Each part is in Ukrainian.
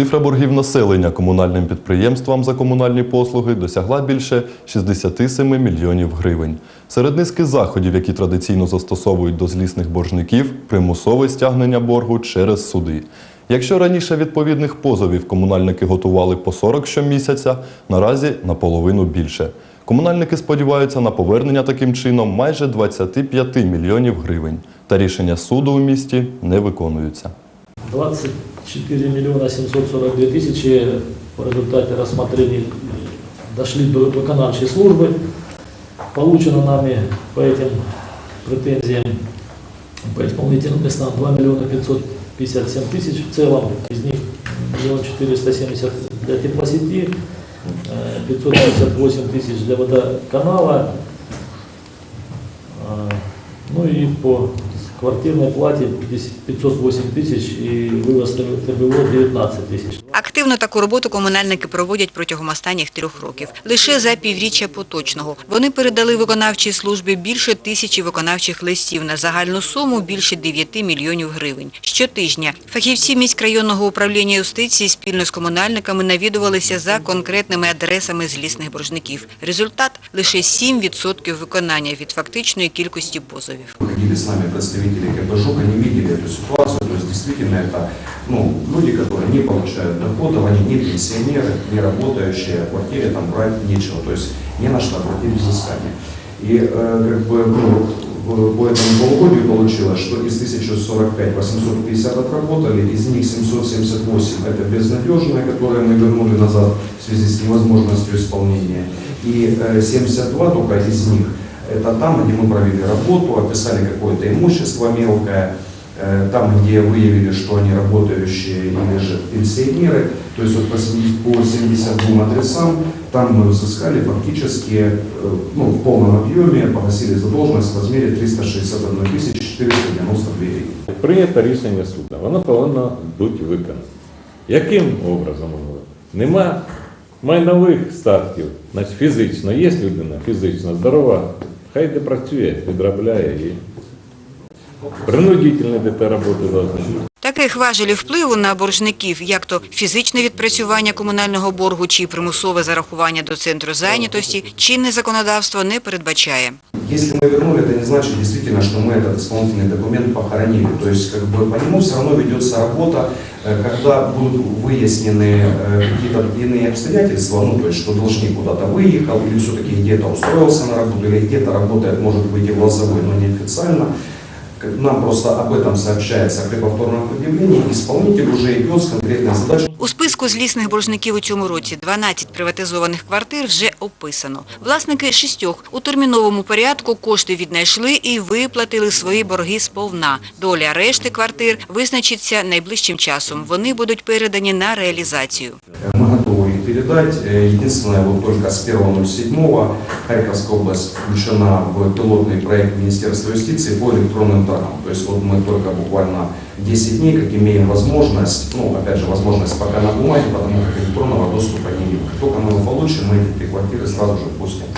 Цифра боргів населення комунальним підприємствам за комунальні послуги досягла більше 67 мільйонів гривень. Серед низки заходів, які традиційно застосовують до злісних боржників, примусове стягнення боргу через суди. Якщо раніше відповідних позовів комунальники готували по 40 щомісяця, наразі наполовину більше. Комунальники сподіваються на повернення таким чином майже 25 мільйонів гривень. Та рішення суду у місті не виконуються. 24 миллиона 742 тысячи по результате рассмотрений дошли до виконавчей службы. Получено нами по этим претензиям, по исполнительным местам 2 миллиона 557 тысяч. В целом из них миллион 470 для теплосети, э, 558 тысяч для водоканала, А, Ну и по квартирной плате 508 тысяч и вывоз ТБО 19 тысяч. Активно таку роботу комунальники проводять протягом останніх трьох років. Лише за півріччя поточного. Вони передали виконавчій службі більше тисячі виконавчих листів на загальну суму більше 9 мільйонів гривень. Щотижня фахівці міськрайонного управління юстиції спільно з комунальниками навідувалися за конкретними адресами злісних боржників. Результат – лише 7% виконання від фактичної кількості позовів. Ходили с нами представители КБЖУК, они видели эту ситуацию, то есть действительно это ну, люди, которые не получают доходов, они не пенсионеры, не работающие, в квартире там брать нечего, то есть не на что обратить взыскание. И э, как бы ну, по этому полугодию получилось, что из 1045 850 отработали, из них 778 это безнадежные, которые мы вернули назад в связи с невозможностью исполнения, и э, 72 только из них это там, где мы провели работу, описали какое-то имущество мелкое, э, там, где выявили, что они работающие или же пенсионеры. То есть вот по 70 по 72 адресам там мы взыскали фактически э, ну, в полном объеме, погасили задолженность в размере 361 492 гривен. Прийнято рішення суду, воно повинно бути виконано. Яким образом воно? Нема майнових статків. Значить, фізично є людина, фізично здорова, хай де працює, відробляє і принудительно де роботи бути. Таких важелів впливу на боржників, як то фізичне відпрацювання комунального боргу чи примусове зарахування до центру зайнятості, чинне законодавство не передбачає. Если мы вернули, это не значит действительно, что мы этот исполнительный документ похоронили. То есть как бы по нему все равно ведется работа, э, когда будут выяснены э, какие-то иные обстоятельства, ну то есть что должник куда-то выехал или все-таки где-то устроился на работу, или где-то работает, может быть, и в лозовой, но неофициально. Нам просто об этом сообщается при повторном предъявлении, исполнитель уже идет с конкретной задачей. У списку злісних боржників у цьому році 12 приватизованих квартир вже описано. Власники шістьох у терміновому порядку кошти віднайшли і виплатили свої борги сповна. Доля решти квартир визначиться найближчим часом. Вони будуть передані на реалізацію. Передать. Э, Единственное, вот только с 1.07 Харьковская область включена в пилотный проект Министерства юстиции по электронным торгам. То есть вот мы только буквально 10 дней, как имеем возможность, ну, опять же, возможность пока на бумаге, потому как электронного доступа не имеем. Как только мы его получим, мы эти три квартиры сразу же пустим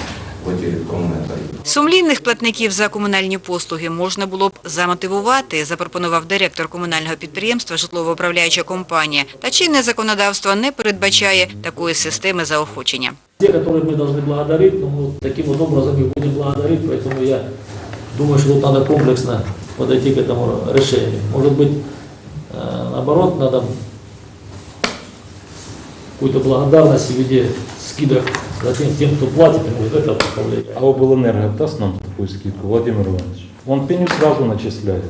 в эти электронные тарифы. Сумлінних платників за комунальні послуги можна було б замотивувати, запропонував директор комунального підприємства житлово-управляюча компанія. Та чинне законодавство не передбачає такої системи заохочення. Те, которые мы должны благодарить, ну, мы таким вот образом их будем благодарить, поэтому я думаю, что тут надо комплексно подойти к этому решению. Может быть, э, наоборот, надо какую-то благодарность в виде скидок за тем, тем кто платит, и вот это повлияет. А обленерго даст нам такую скидку, Владимир Иванович? Он пеню сразу начисляет.